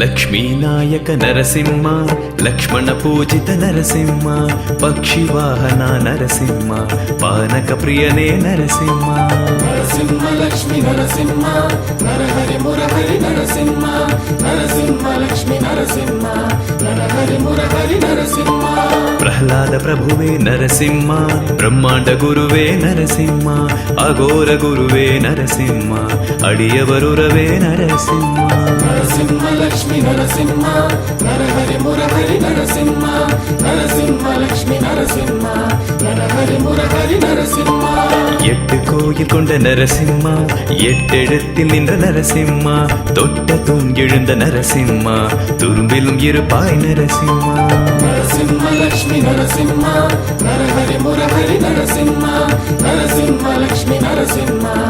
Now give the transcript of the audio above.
లక్ష్మీనాయక నరసింహ లక్ష్మణ పూజిత నరసింహ పక్షివాహన నరసింహ పానక ప్రియనే నరసింహ. నరసింహ లక్ష్మి నరసింహ నరహరి మురహరి నరసింహ నరసింహ లక్ష్మి నరసింహ నరహరి మురహరి నరసింహ. ప్రహ్లాద ప్రభువే నరసింహ బ్రహ్మాండ గురువే నరసింహ అఘోర గురువే నరసింహ అడియవరురవే నరసింహ. నరసింహ லக்ஷ்மி நரசிம்மா. நரஹரி முரஹரி நரசிம்மா. நரசிம்ம லக்ஷ்மி நரசிம்மா. நரஹரி முரஹரி நரசிம்மா. எட்டு கோயில் கொண்ட நரசிம்மா எட்டெழுத்தில் நின்ற நரசிம்மா தொட்ட தூங்கெழுந்த நரசிம்மா துரும்பிலும் இருப்பாய் நரசிம்மா. நரசிம்ம லக்ஷ்மி நரசிம்மா. நரஹரி முரஹரி நரசிம்மா. நரசிம்ம லக்ஷ்மி நரசிம்மா.